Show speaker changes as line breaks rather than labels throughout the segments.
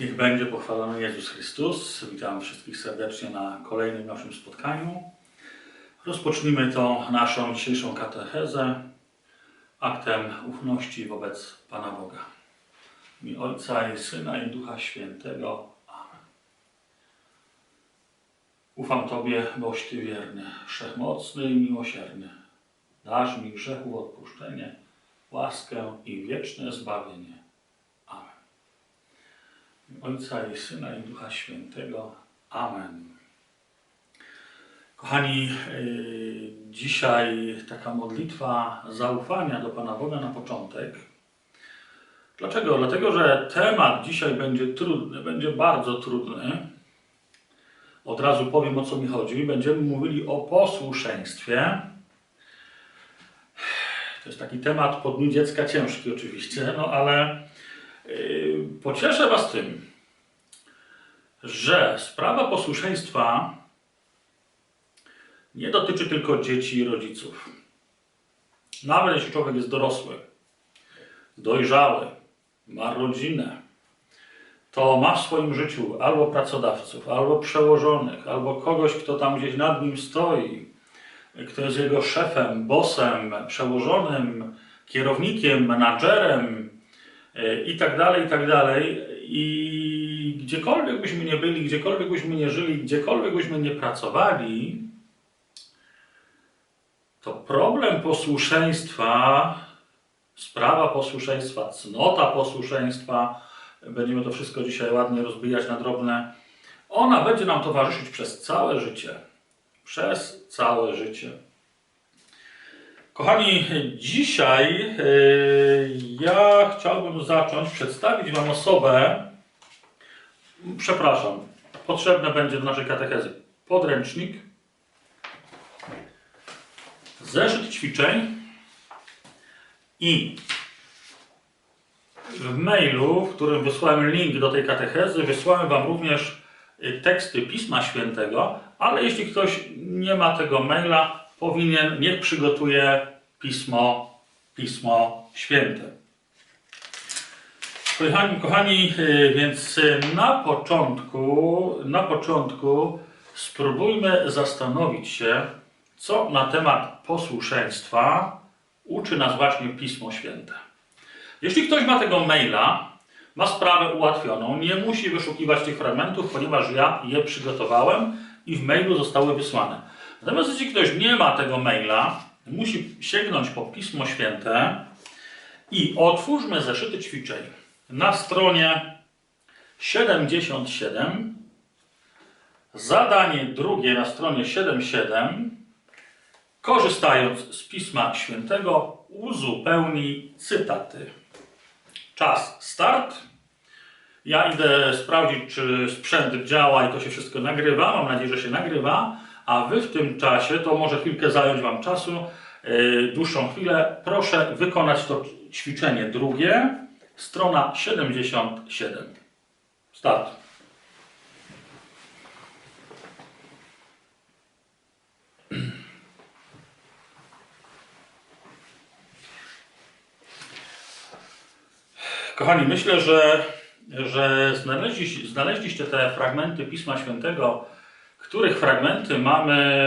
Niech będzie pochwalony Jezus Chrystus. Witam wszystkich serdecznie na kolejnym naszym spotkaniu. Rozpocznijmy tą naszą dzisiejszą katechezę aktem ufności wobec Pana Boga. Imię Ojca i Syna i Ducha Świętego. Amen. Ufam Tobie, boś Ty wierny, wszechmocny i miłosierny. Dasz mi grzechów odpuszczenie, łaskę i wieczne zbawienie. Ojca i Syna i Ducha Świętego. Amen. Kochani, yy, dzisiaj taka modlitwa zaufania do Pana Boga na początek. Dlaczego? Dlatego, że temat dzisiaj będzie trudny, będzie bardzo trudny. Od razu powiem o co mi chodzi. Będziemy mówili o posłuszeństwie. To jest taki temat po dniu dziecka ciężki oczywiście, no ale Yy, Pocieszę Was tym, że sprawa posłuszeństwa nie dotyczy tylko dzieci i rodziców. Nawet jeśli człowiek jest dorosły, dojrzały, ma rodzinę, to ma w swoim życiu albo pracodawców, albo przełożonych, albo kogoś, kto tam gdzieś nad nim stoi, kto jest jego szefem, bosem, przełożonym, kierownikiem, menadżerem, i tak dalej, i tak dalej. I gdziekolwiek byśmy nie byli, gdziekolwiek byśmy nie żyli, gdziekolwiek byśmy nie pracowali, to problem posłuszeństwa, sprawa posłuszeństwa, cnota posłuszeństwa, będziemy to wszystko dzisiaj ładnie rozbijać na drobne, ona będzie nam towarzyszyć przez całe życie. Przez całe życie. Kochani, dzisiaj yy, ja chciałbym zacząć przedstawić Wam osobę. Przepraszam, potrzebne będzie do naszej katechezy podręcznik, zeszyt ćwiczeń i w mailu, w którym wysłałem link do tej katechezy, wysłałem Wam również y, teksty Pisma Świętego, ale jeśli ktoś nie ma tego maila, powinien, niech przygotuje Pismo, Pismo Święte. Kochani, kochani, y, więc y, na początku, na początku spróbujmy zastanowić się, co na temat posłuszeństwa uczy nas właśnie Pismo Święte. Jeśli ktoś ma tego maila, ma sprawę ułatwioną, nie musi wyszukiwać tych fragmentów, ponieważ ja je przygotowałem i w mailu zostały wysłane. Natomiast jeśli ktoś nie ma tego maila, musi sięgnąć po Pismo Święte i otwórzmy zeszyty ćwiczeń na stronie 77. Zadanie drugie na stronie 77. Korzystając z Pisma Świętego, uzupełnij cytaty. Czas start. Ja idę sprawdzić, czy sprzęt działa i to się wszystko nagrywa. Mam nadzieję, że się nagrywa. A wy w tym czasie, to może chwilkę zająć Wam czasu, yy, dłuższą chwilę, proszę wykonać to ćwiczenie drugie, strona 77. Start. Kochani, myślę, że, że znaleźliście, znaleźliście te fragmenty Pisma Świętego, których fragmenty mamy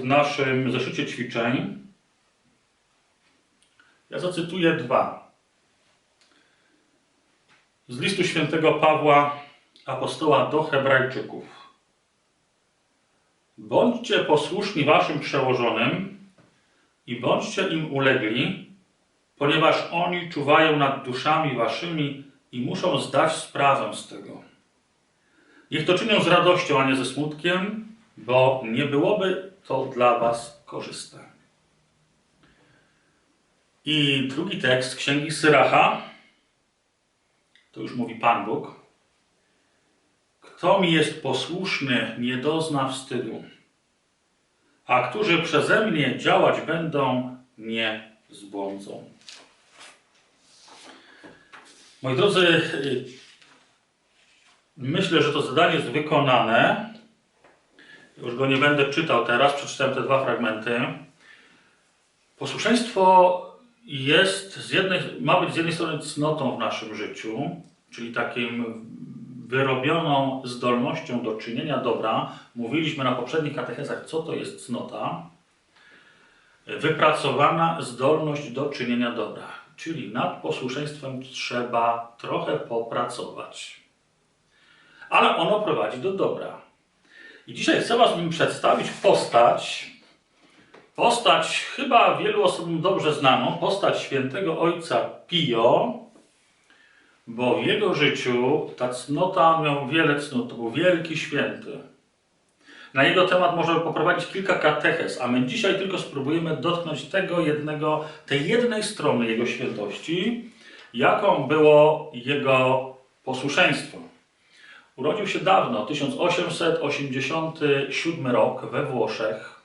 w naszym zeszycie ćwiczeń. Ja zacytuję dwa. Z listu świętego Pawła, apostoła do Hebrajczyków. Bądźcie posłuszni waszym przełożonym i bądźcie im ulegli, ponieważ oni czuwają nad duszami waszymi i muszą zdać sprawę z tego. Niech to czynią z radością, a nie ze smutkiem, bo nie byłoby to dla was korzystne. I drugi tekst księgi Syracha, to już mówi Pan Bóg. Kto mi jest posłuszny, nie dozna wstydu, a którzy przeze mnie działać będą, nie zbłądzą. Moi drodzy, y, Myślę, że to zadanie jest wykonane. Już go nie będę czytał teraz, przeczytałem te dwa fragmenty. Posłuszeństwo jest z jednej, ma być z jednej strony cnotą w naszym życiu, czyli takim wyrobioną zdolnością do czynienia dobra. Mówiliśmy na poprzednich katechezach, co to jest cnota. Wypracowana zdolność do czynienia dobra. Czyli nad posłuszeństwem trzeba trochę popracować. Ale ono prowadzi do dobra. I dzisiaj chcę Wam przedstawić postać, postać chyba wielu osobom dobrze znaną, postać świętego ojca Pio, bo w jego życiu ta cnota miał wiele cnót, to był wielki święty. Na jego temat możemy poprowadzić kilka katechez, a my dzisiaj tylko spróbujemy dotknąć tego jednego, tej jednej strony jego świętości, jaką było jego posłuszeństwo. Urodził się dawno, 1887 rok we Włoszech.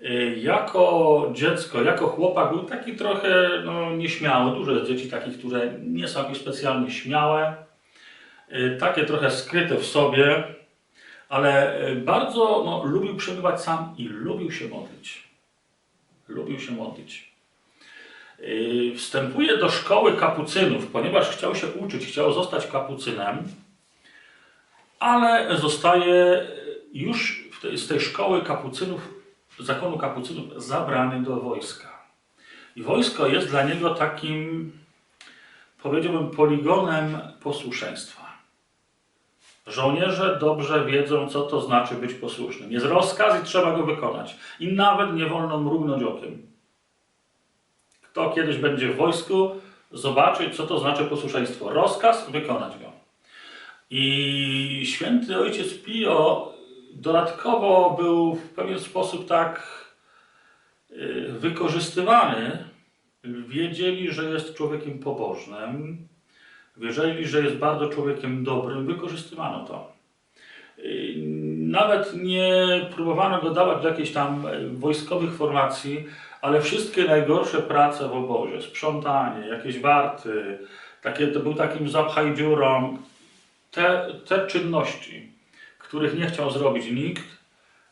Y, Jako dziecko, jako chłopak był taki trochę no, nieśmiały. Dużo jest dzieci takich, które nie są jakieś specjalnie śmiałe, y, takie trochę skryte w sobie, ale y, bardzo no, lubił przebywać sam i lubił się modlić. Lubił się modlić. Wstępuje do szkoły kapucynów, ponieważ chciał się uczyć, chciał zostać kapucynem, ale zostaje już w tej, z tej szkoły kapucynów, zakonu kapucynów zabrany do wojska. I wojsko jest dla niego takim, powiedziałbym, poligonem posłuszeństwa. Żołnierze dobrze wiedzą, co to znaczy być posłusznym. Jest rozkaz i trzeba go wykonać. I nawet nie wolno mrugnąć okiem. Kto kiedyś będzie w wojsku, zobaczy, co to znaczy posłuszeństwo. Rozkaz, wykonać. I święty ojciec Pio dodatkowo był w pewien sposób tak y, wykorzystywany. Wiedzieli, że jest człowiekiem pobożnym, wiedzieli, że jest bardzo człowiekiem dobrym, wykorzystywano to. Y, Nawet nie próbowano go dawać do jakichś tam wojskowych formacji, ale wszystkie najgorsze prace w obozie, sprzątanie, jakieś warty, takie, to był takim zapchaj dziurą, te, te czynności, których nie chciał zrobić nikt,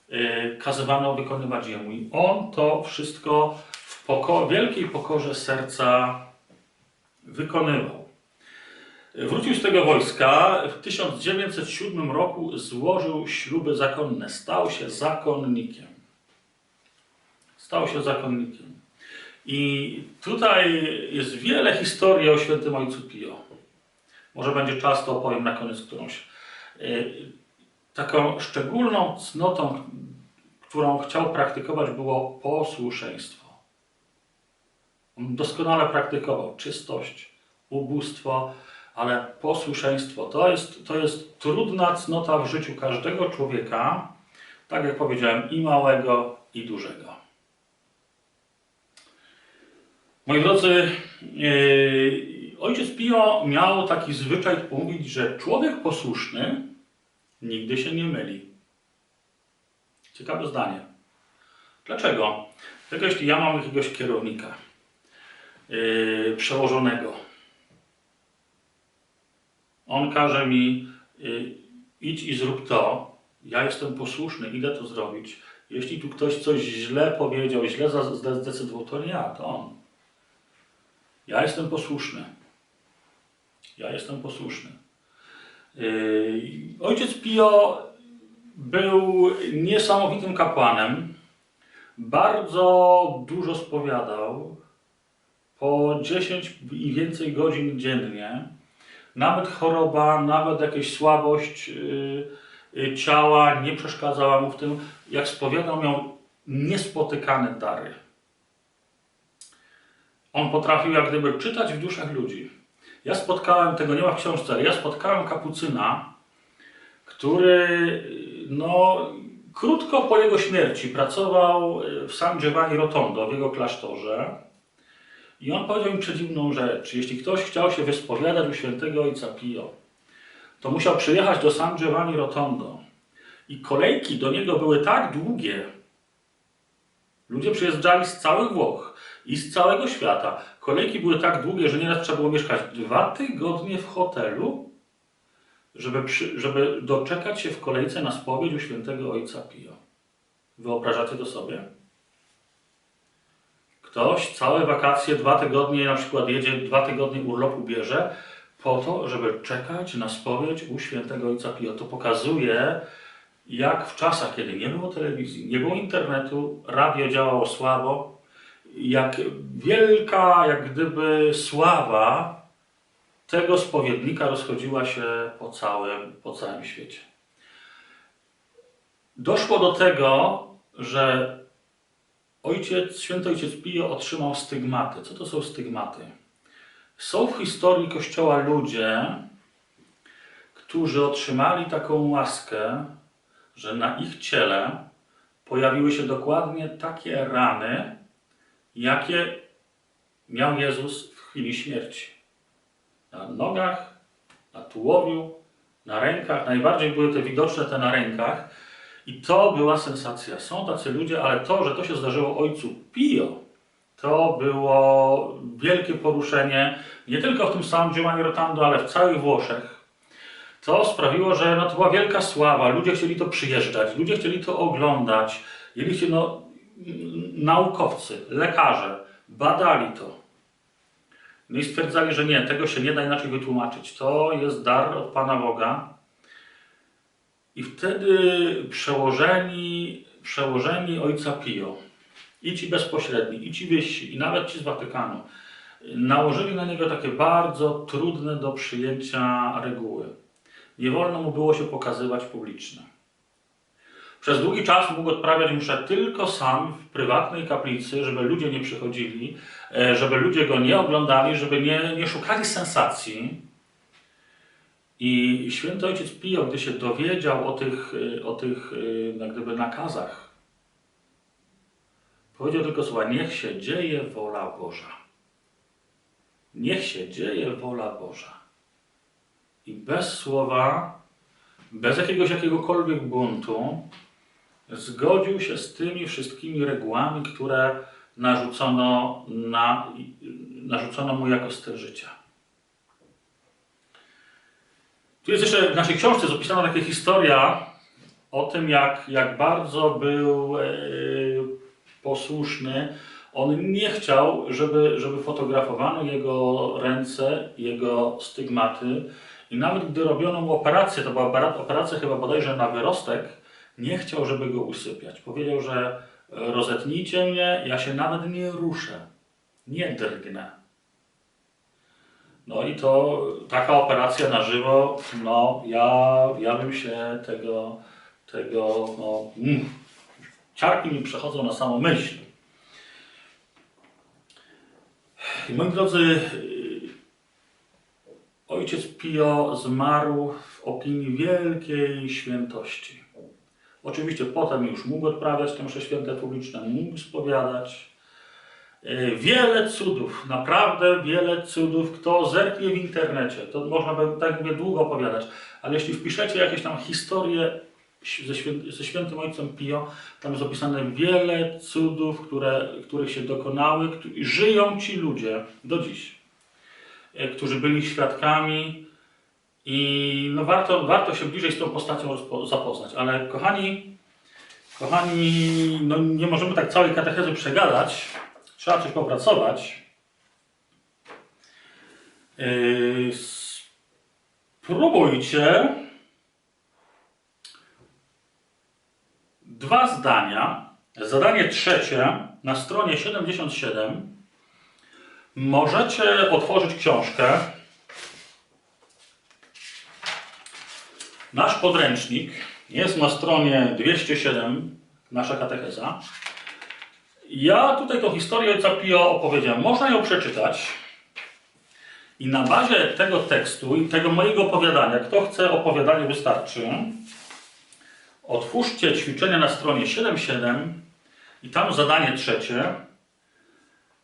yy, kazywano wykonywać jemu. I on to wszystko w poko- wielkiej pokorze serca wykonywał. Wrócił z tego wojska. W 1907 roku złożył śluby zakonne. Stał się zakonnikiem. Stał się zakonnikiem. I tutaj jest wiele historii o świętym ojcu Pio. Może będzie czas, to opowiem na koniec którąś. Yy, Taką szczególną cnotą, którą chciał praktykować, było posłuszeństwo. On doskonale praktykował czystość, ubóstwo, ale posłuszeństwo to jest, to jest trudna cnota w życiu każdego człowieka, tak jak powiedziałem, i małego, i dużego. Moi drodzy, yy, ojciec Pio miał taki zwyczaj mówić, że człowiek posłuszny nigdy się nie myli. Ciekawe zdanie. Dlaczego? Dlatego jeśli ja mam jakiegoś kierownika, yy, przełożonego, on każe mi yy, idź i zrób to, ja jestem posłuszny, idę to zrobić. Jeśli tu ktoś coś źle powiedział, źle zdecydował, to nie ja, to on. Ja jestem posłuszny. Ja jestem posłuszny. Yy, Ojciec Pio był niesamowitym kapłanem. Bardzo dużo spowiadał. Po 10 i więcej godzin dziennie. Nawet choroba, nawet jakaś słabość yy, yy, ciała nie przeszkadzała mu w tym. Jak spowiadał, miał niespotykane dary. On potrafił jak gdyby czytać w duszach ludzi. Ja spotkałem, tego nie ma w książce, ale ja spotkałem kapucyna, który no, krótko po jego śmierci pracował w San Giovanni Rotondo, w jego klasztorze. I on powiedział mi przedziwną rzecz. Jeśli ktoś chciał się wyspowiadać u świętego ojca Pio, to musiał przyjechać do San Giovanni Rotondo. I kolejki do niego były tak długie. Ludzie przyjeżdżali z całych Włoch i z całego świata. Kolejki były tak długie, że nieraz trzeba było mieszkać dwa tygodnie w hotelu, żeby, przy, żeby doczekać się w kolejce na spowiedź u świętego ojca Pio. Wyobrażacie to sobie? Ktoś całe wakacje, dwa tygodnie, na przykład jedzie, dwa tygodnie urlopu bierze, po to, żeby czekać na spowiedź u świętego Ojca Pio. To pokazuje, jak w czasach, kiedy nie było telewizji, nie było internetu, radio działało słabo, jak wielka, jak gdyby sława tego spowiednika rozchodziła się po całym, po całym świecie. Doszło do tego, że ojciec, święty ojciec Pio otrzymał stygmaty. Co to są stygmaty? Są w historii Kościoła ludzie, którzy otrzymali taką łaskę, że na ich ciele pojawiły się dokładnie takie rany, jakie miał Jezus w chwili śmierci. Na nogach, na tułowiu, na rękach. Najbardziej były te widoczne te na rękach. I to była sensacja. Są tacy ludzie, ale to, że to się zdarzyło ojcu Pio, to było wielkie poruszenie, nie tylko w tym samym Giovanni Rotando, ale w całych Włoszech. To sprawiło, że no, to była wielka sława, ludzie chcieli to przyjeżdżać, ludzie chcieli to oglądać, mieliście no, naukowcy, lekarze, badali to. No i stwierdzali, że nie, tego się nie da inaczej wytłumaczyć. To jest dar od Pana Boga. I wtedy przełożeni, przełożeni ojca Pio, i ci bezpośredni, i ci wyżsi, i nawet ci z Watykanu, nałożyli na niego takie bardzo trudne do przyjęcia reguły. Nie wolno mu było się pokazywać publicznie. Przez długi czas mógł odprawiać mszę tylko sam w prywatnej kaplicy, żeby ludzie nie przychodzili, e, żeby ludzie go nie oglądali, żeby nie, nie szukali sensacji. I święty ojciec Pio, gdy się dowiedział o tych, e, o tych e, jak gdyby nakazach, powiedział tylko słowa: Niech się dzieje wola Boża. Niech się dzieje wola Boża. I bez słowa, bez jakiegoś jakiegokolwiek buntu, zgodził się z tymi wszystkimi regułami, które narzucono, na, narzucono mu jako styl życia. Tu jest jeszcze w naszej książce zapisana taka historia o tym, jak, jak bardzo był e, posłuszny. On nie chciał, żeby, żeby fotografowano jego ręce, jego stygmaty. I nawet gdy robiono mu operację, to była operacja chyba bodajże na wyrostek, nie chciał, żeby go usypiać. Powiedział, że rozetnijcie mnie, ja się nawet nie ruszę, nie drgnę. No i to taka operacja na żywo, no ja, ja bym się tego, tego no, mm, ciarki mi przechodzą na samą myśl. I moi drodzy, ojciec Pio zmarł w opinii wielkiej świętości. Oczywiście potem już mógł odprawiać msze święte publiczne, mógł spowiadać. E, wiele cudów, naprawdę wiele cudów. Kto zerknie w internecie, to można by tak mówię długo opowiadać, ale jeśli wpiszecie jakieś tam historie ze, świę, ze świętym ojcem Pio, tam jest opisane wiele cudów, które, których się dokonały, żyją ci ludzie do dziś, e, którzy byli świadkami i no warto, warto się bliżej z tą postacią zapoznać. Ale kochani, kochani, no nie możemy tak całej katechezy przegadać. Trzeba coś popracować. Yy, spróbujcie dwa zdania. Zadanie trzecie na stronie 77. Możecie otworzyć książkę Nasz podręcznik jest na stronie 207, nasza katecheza. Ja tutaj tą historię ojca Pio opowiedziałem. Można ją przeczytać. I na bazie tego tekstu i tego mojego opowiadania, kto chce opowiadanie wystarczy, otwórzcie ćwiczenia na stronie 7.7 i tam zadanie trzecie.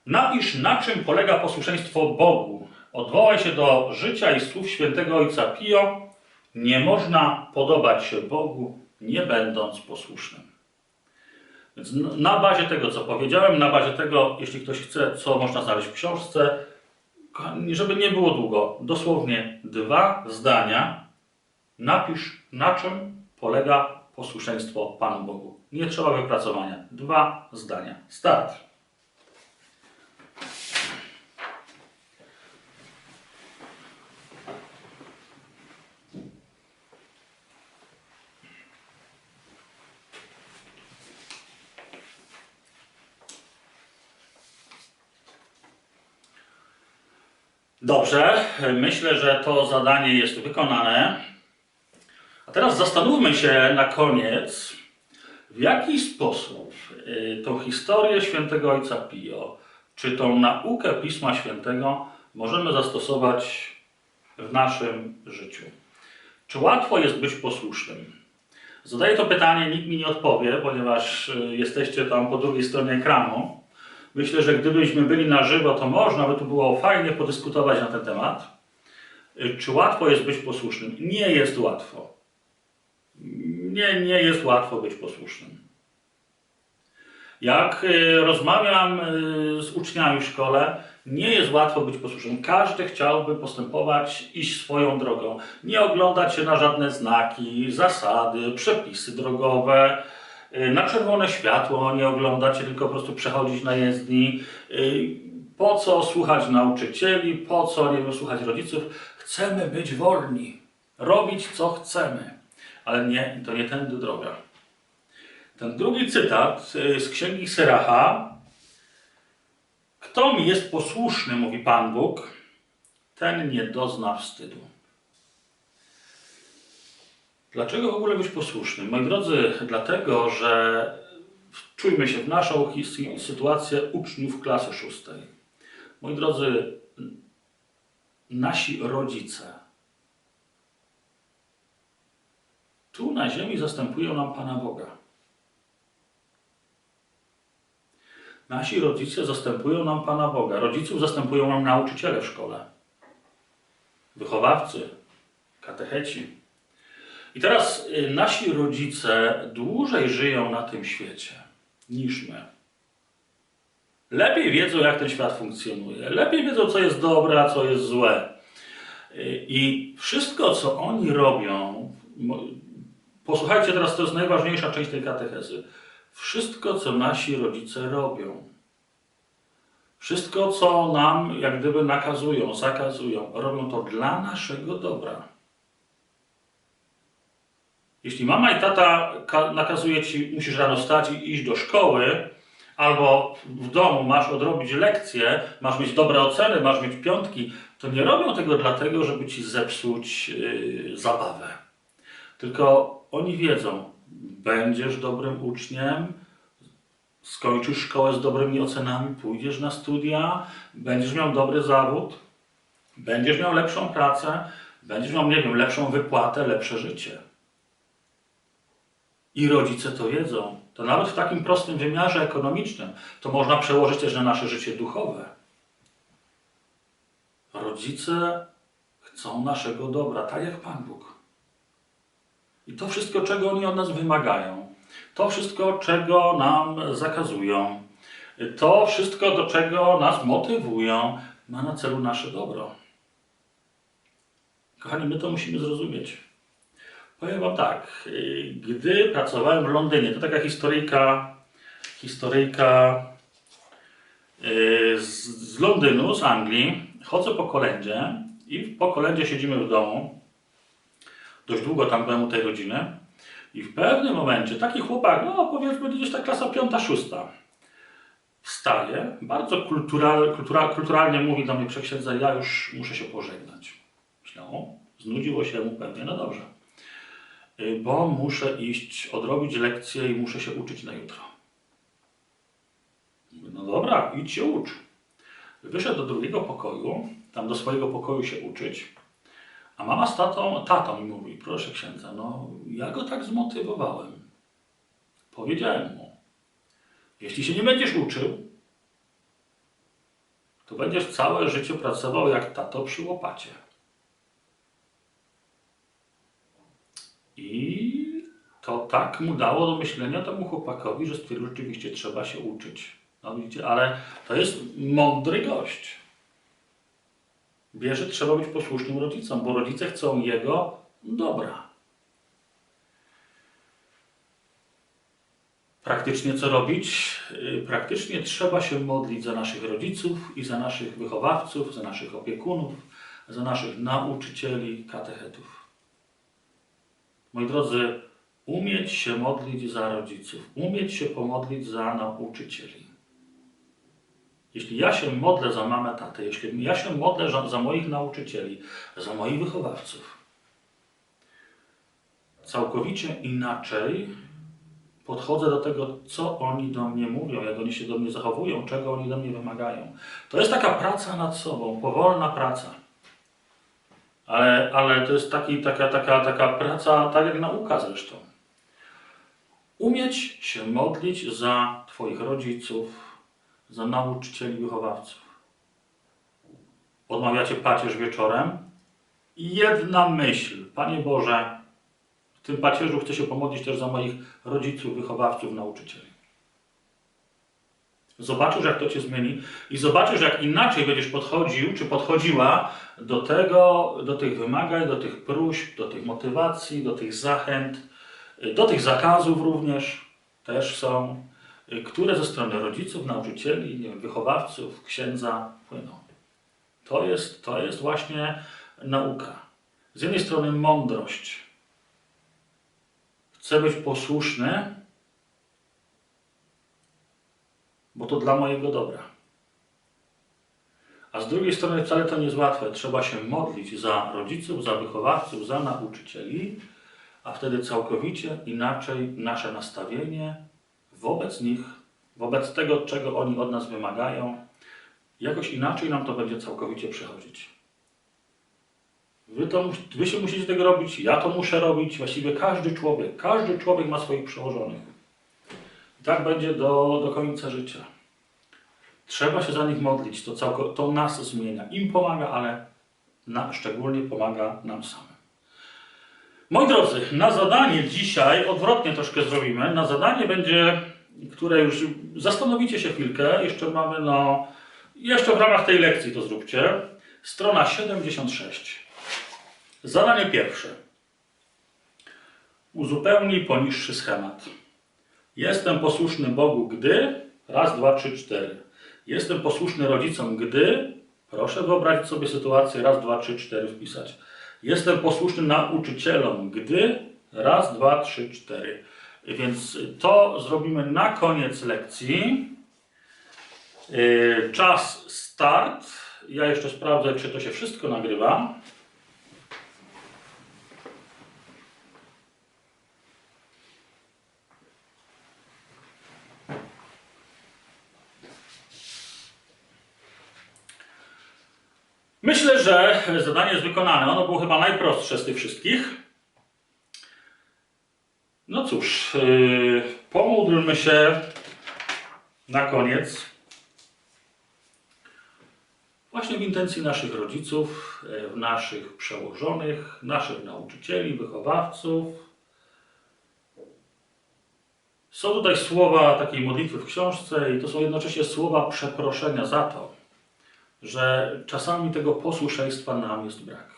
Napisz, na czym polega posłuszeństwo Bogu. Odwołaj się do życia i słów świętego ojca Pio nie można podobać się Bogu, nie będąc posłusznym. Więc na bazie tego, co powiedziałem, na bazie tego, jeśli ktoś chce, co można znaleźć w książce, żeby nie było długo, dosłownie dwa zdania, napisz, na czym polega posłuszeństwo Panu Bogu. Nie trzeba wypracowania. Dwa zdania. Start. Dobrze, myślę, że to zadanie jest wykonane. A teraz zastanówmy się na koniec, w jaki sposób y, tą historię świętego Ojca Pio, czy tą naukę Pisma Świętego możemy zastosować w naszym życiu. Czy łatwo jest być posłusznym? Zadaję to pytanie, nikt mi nie odpowie, ponieważ y, jesteście tam po drugiej stronie ekranu. Myślę, że gdybyśmy byli na żywo, to można by tu było fajnie podyskutować na ten temat. Y, Czy łatwo jest być posłusznym? Nie jest łatwo. Nie, nie jest łatwo być posłusznym. Jak y, rozmawiam y, z uczniami w szkole, nie jest łatwo być posłusznym. Każdy chciałby postępować, iść swoją drogą. Nie oglądać się na żadne znaki, zasady, przepisy drogowe, na czerwone światło nie oglądać się, tylko po prostu przechodzić na jezdni. Y, Po co słuchać nauczycieli, po co, nie wiem, słuchać rodziców? Chcemy być wolni, robić co chcemy. Ale nie, to nie tędy droga. Ten drugi cytat y, z księgi Syracha. Kto mi jest posłuszny, mówi Pan Bóg, ten nie dozna wstydu. Dlaczego w ogóle być posłusznym? Moi drodzy, dlatego, że czujmy się w naszą sytuację uczniów klasy szóstej. Moi drodzy, nasi rodzice tu na ziemi zastępują nam Pana Boga. Nasi rodzice zastępują nam Pana Boga. Rodziców zastępują nam nauczyciele w szkole, wychowawcy, katecheci. I teraz y, nasi rodzice dłużej żyją na tym świecie niż my. Lepiej wiedzą, jak ten świat funkcjonuje. Lepiej wiedzą, co jest dobre, a co jest złe. Y, I wszystko, co oni robią, posłuchajcie teraz, to jest najważniejsza część tej katechezy. Wszystko, co nasi rodzice robią, wszystko, co nam jak gdyby nakazują, zakazują, robią to dla naszego dobra. Jeśli mama i tata ka- nakazuje ci, musisz rano wstać i iść do szkoły, albo w domu masz odrobić lekcje, masz mieć dobre oceny, masz mieć piątki, to nie robią tego dlatego, żeby ci zepsuć yy, zabawę. Tylko oni wiedzą, będziesz dobrym uczniem, skończysz szkołę z dobrymi ocenami, pójdziesz na studia, będziesz miał dobry zawód, będziesz miał lepszą pracę, będziesz miał, nie wiem, lepszą wypłatę, lepsze życie. I rodzice to wiedzą. To nawet w takim prostym wymiarze ekonomicznym to można przełożyć też na nasze życie duchowe. Rodzice chcą naszego dobra, tak jak Pan Bóg. I to wszystko, czego oni od nas wymagają, to wszystko, czego nam zakazują, to wszystko, do czego nas motywują, ma na celu nasze dobro. Kochani, my to musimy zrozumieć. Powiem Wam tak, y, gdy pracowałem w Londynie, to taka historyjka, historyjka y, z, z Londynu, z Anglii, chodzę po kolędzie i po kolędzie siedzimy w domu. Dość długo tam byłem u tej rodziny. I w pewnym momencie taki chłopak, no powiedzmy gdzieś ta klasa piąta, szósta, wstaje, bardzo kultural, kultura, kulturalnie mówi do mnie przeksiędza, ja już muszę się pożegnać. Myślę, o, znudziło się mu pewnie, no dobrze. Y, Bo muszę iść, odrobić lekcję i muszę się uczyć na jutro. Mówię, no dobra, idź się ucz. Wyszedł do drugiego pokoju, tam do swojego pokoju się uczyć. A mama z tatą, tatą mi mówi, proszę księdza, no ja go tak zmotywowałem. Powiedziałem mu, jeśli się nie będziesz uczył, to będziesz całe życie pracował jak tato przy łopacie. I to tak mu dało do myślenia temu chłopakowi, że stwierdził, że rzeczywiście trzeba się uczyć. No widzicie, ale to jest mądry gość. Wie, że trzeba być posłusznym rodzicom, bo rodzice chcą jego dobra. Praktycznie co robić? Yy, Praktycznie trzeba się modlić za naszych rodziców i za naszych wychowawców, za naszych opiekunów, za naszych nauczycieli, katechetów. Moi drodzy, umieć się modlić za rodziców, umieć się pomodlić za nauczycieli. jeśli ja się modlę za mamę, tatę, jeśli ja się modlę za, za moich nauczycieli, za moich wychowawców, całkowicie inaczej podchodzę do tego, co oni do mnie mówią, jak oni się do mnie zachowują, czego oni do mnie wymagają. To jest taka praca nad sobą, powolna praca. Ale, ale to jest taki, taka, taka, taka praca, tak jak nauka zresztą. Umieć się modlić za Twoich rodziców, za nauczycieli, wychowawców. Odmawiacie pacierz wieczorem i jedna myśl, Panie Boże, w tym pacierzu chcę się pomodlić też za moich rodziców, wychowawców, nauczycieli. Zobaczysz, jak to Cię zmieni i zobaczysz, jak inaczej będziesz podchodził, czy podchodziła do tego, do tych wymagań, do tych próśb, do tych motywacji, do tych zachęt, do tych zakazów również też są, które ze strony rodziców, nauczycieli, wiem, wychowawców, księdza płyną. To jest, to jest właśnie nauka. Z jednej strony mądrość. Chcę być posłuszny, bo to dla mojego dobra. A z drugiej strony wcale to nie jest łatwe. Trzeba się modlić za rodziców, za wychowawców, za nauczycieli, a wtedy całkowicie inaczej nasze nastawienie wobec nich, wobec tego, czego oni od nas wymagają, jakoś inaczej nam to będzie całkowicie przychodzić. Wy, to, wy się musicie tego robić, ja to muszę robić, właściwie każdy człowiek, każdy człowiek ma swoich przełożonych. Tak będzie do, do końca życia. Trzeba się za nich modlić, to, całko, to nas zmienia. Im pomaga, ale na, szczególnie pomaga nam samym. Moi drodzy, na zadanie dzisiaj, odwrotnie troszkę zrobimy, na zadanie będzie, które już zastanowicie się chwilkę, jeszcze mamy no, jeszcze w ramach tej lekcji to zróbcie, strona 76. Zadanie pierwsze. Uzupełnij poniższy schemat. Jestem posłuszny Bogu, gdy. Raz, dwa, trzy, cztery. Jestem posłuszny rodzicom, gdy. Proszę wyobrazić sobie sytuację. Raz, dwa, trzy, cztery wpisać. Jestem posłuszny nauczycielom, gdy. Raz, dwa, trzy, cztery. Więc to zrobimy na koniec lekcji. Yy, Czas start. Ja jeszcze sprawdzę, czy to się wszystko nagrywa. Myślę, że zadanie jest wykonane. Ono było chyba najprostsze z tych wszystkich. No cóż, yy, pomódlmy się na koniec. Właśnie w intencji naszych rodziców, e, naszych przełożonych, naszych nauczycieli, wychowawców. Są tutaj słowa takiej modlitwy w książce i to są jednocześnie słowa przeproszenia za to, że czasami tego posłuszeństwa nam jest brak.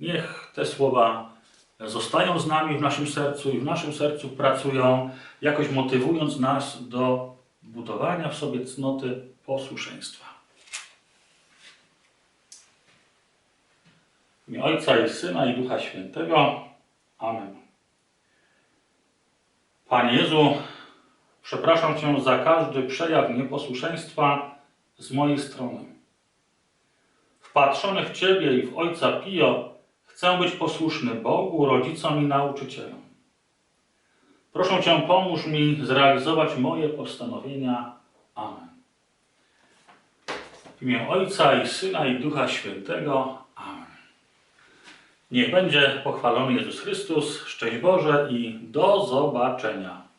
Niech te słowa zostają z nami w naszym sercu i w naszym sercu pracują, jakoś motywując nas do budowania w sobie cnoty posłuszeństwa. W imię Ojca i Syna i Ducha Świętego. Amen. Panie Jezu, przepraszam Cię za każdy przejaw nieposłuszeństwa z mojej strony. Wpatrzony w Ciebie i w Ojca Pio, chcę być posłuszny Bogu, rodzicom i nauczycielom. Proszę Cię, pomóż mi zrealizować moje postanowienia. Amen. W imię Ojca i Syna i Ducha Świętego. Amen. Niech będzie pochwalony Jezus Chrystus. Szczęść Boże i do zobaczenia.